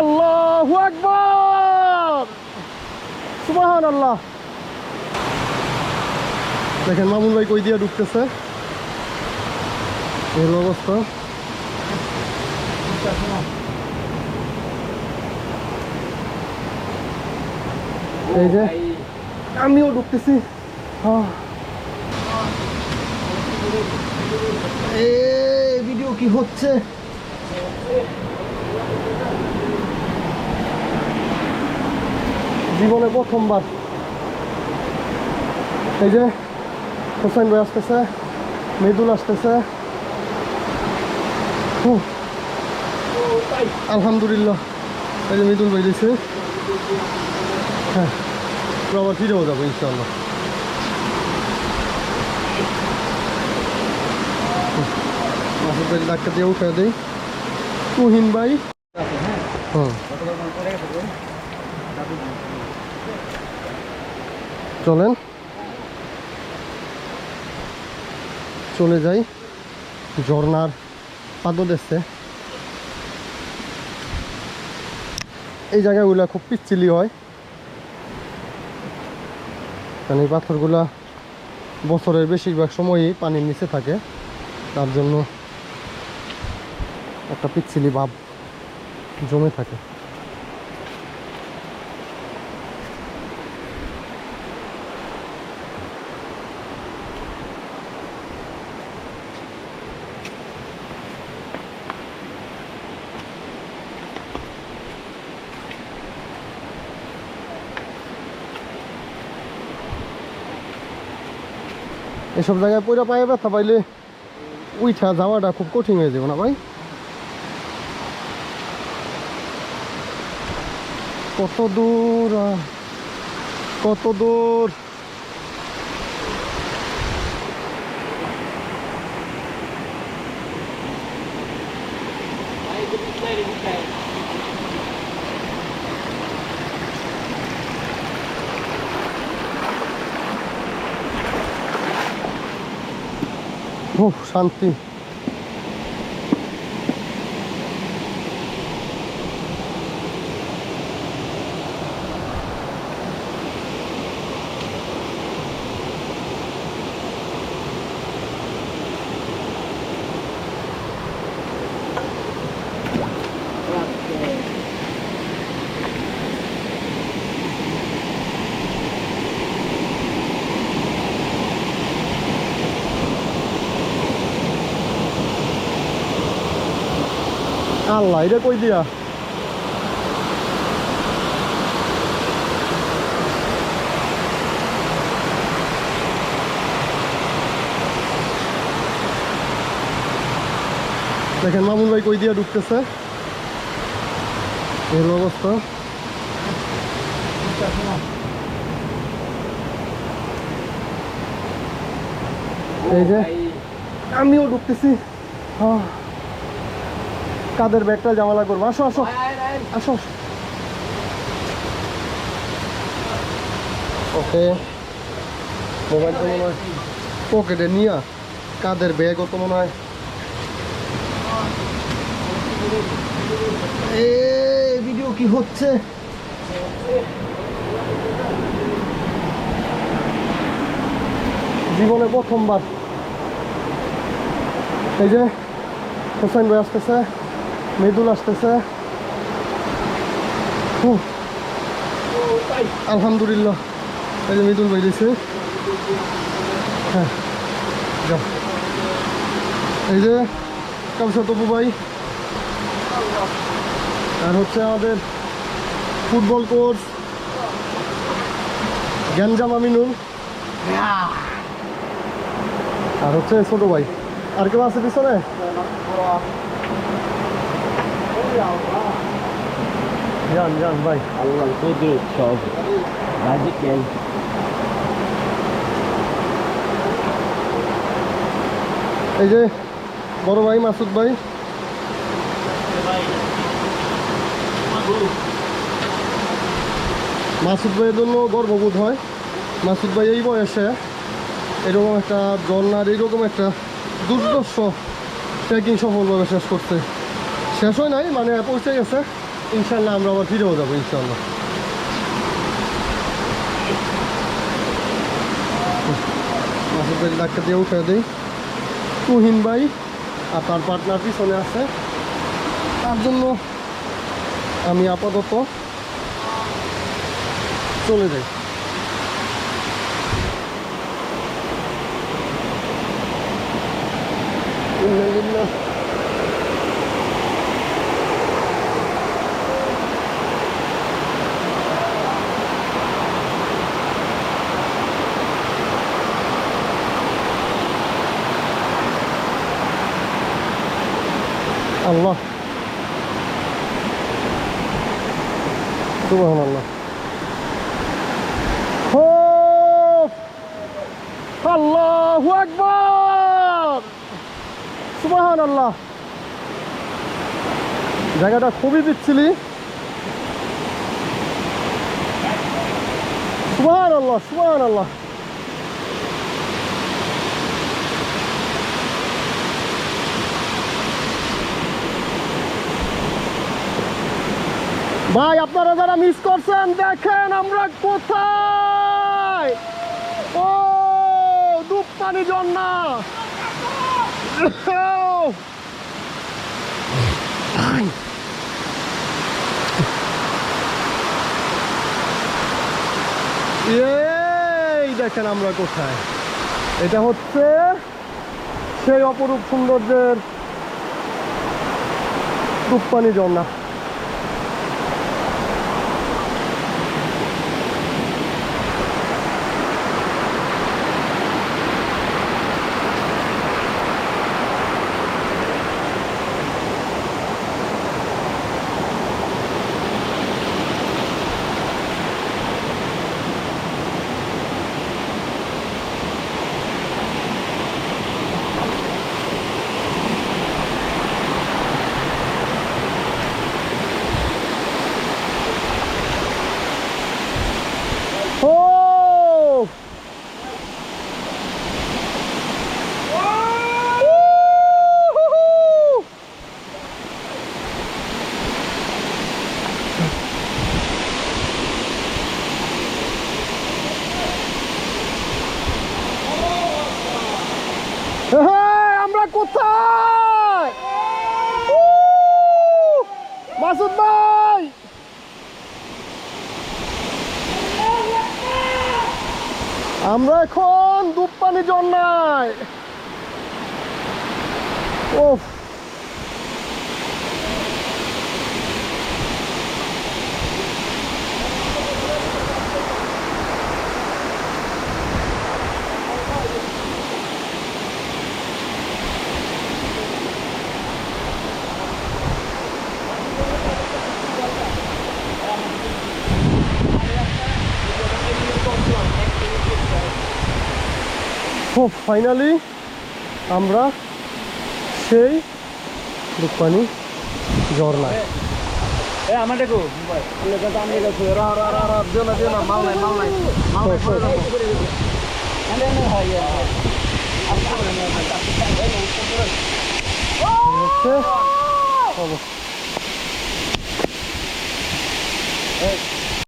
আল্লাহু আকবার। সুবহান আল্লাহ দেখেন মামুন ভাই কই দিয়ে ঢুকতেছে? এই হলো অবস্থা এই যে। আমিও ঢুকতেছি। এ ভিডিও কি হচ্ছে? জীবনে প্রথমবার। এই যে, হোসেন ভাই আসতেছে, মৃদুল আসতেছে। আলহামদুলিল্লাহ। এই যে মৃদুল ভাই দিয়েছে হ্যাঁ আবার ফিরেও যাব ইনশাল্লাহ ডাক্তার দিয়ে উঠে দেই। তুহিন ভাই। হুম চলেন। চলে যাই। ঝর্নার পাদদেশে। এই জায়গাগুলো খুব পিচ্ছিলি হয়। কারণ এই পাথরগুলা বছরের বেশিরভাগ সময়ই পানির নিচে থাকে। তার জন্য একটা পিচ্ছিলি ভাব জমে থাকে। এসব জায়গায় পয়রা পায়ে ব্যথা পাইলে উইঠা যাওয়াটা খুব কঠিন হয়ে যাবে না ভাই? কত দূর কত দূর? ও শান্তি আল্লাহ এটা কই দিয়া দেখেন মামুন ভাই কই দিয়া ঢুকতেছে হলো অবস্থা এই যে আমিও ঢুকতেছি আহ কাদের ব্যাগটা জামালা করব? আসো আসো। আসো ওকে। মোবাইল তো মনে হয় পকেটে নিয়া। কাদের ব্যাগও তো মনে হয়। এ ভিডিও কি হচ্ছে? জীবনে প্রথমবার। এই যে হোসেন ভাই আসতেছে। মৃদুল আসতেছে। আলহামদুলিল্লাহ, এই যে মৃদুল দিয়েছে হ্যাঁ এই যে কামসা তপু ভাই। আর হচ্ছে আমাদের ফুটবল কোচ, গ্যাঞ্জাম আমিনুল। আর হচ্ছে ছোট ভাই। আর কেউ আছে পিছনে? যান যান ভাই আল্লাহ কুদরত সব রাজিকেল এই যে বড় ভাই মাসুদ ভাই। মাসুদ ভাইয়ের জন্য গর্ববোধ হয়। মাসুদ ভাই এই বয়সে এরকম একটা ঝর্নার এইরকম একটা দুর্দর্শ ট্রেকিং সফলভাবে শেষ করছে। শেষ হয় নাই মানে পৌঁছে গেছে। ইনশাল্লাহ আমরা আবার ফিরেও যাব, ইনশাল্লাহ। মাসুদ ডাক্তার দিয়ে উঠে দিই। তুহিন ভাই আর তার পার্টনার পিছনে আছে। তার জন্য আমি আপাতত চলে যাই। ইন্নালিল্লাহ আল্লাহ সুবহান আল্লাহ আল্লাহু আকবার! সুবহান আল্লাহ জায়গাটা খুবই বিচ্ছিলি সুবহান আল্লাহ সুবহান আল্লাহ ভাই, আপনারা যারা মিস করছেন, দেখেন আমরা কোথায়? ও দুপপানি ঝর্ণা। এই দেখেন আমরা কোথায়। এটা হচ্ছে সেই অপরূপ সৌন্দর্যের দুপপানি ঝর্ণা ও উহুহু! এই, আমরা কোথায় উহ! মাসুদ ভাই আমরা এখন দুপানি জন্নায়। ওফ খুব ফাইনালি আমরা সেই দুপপানি ঝর্ণায়। দেখো অবস্থা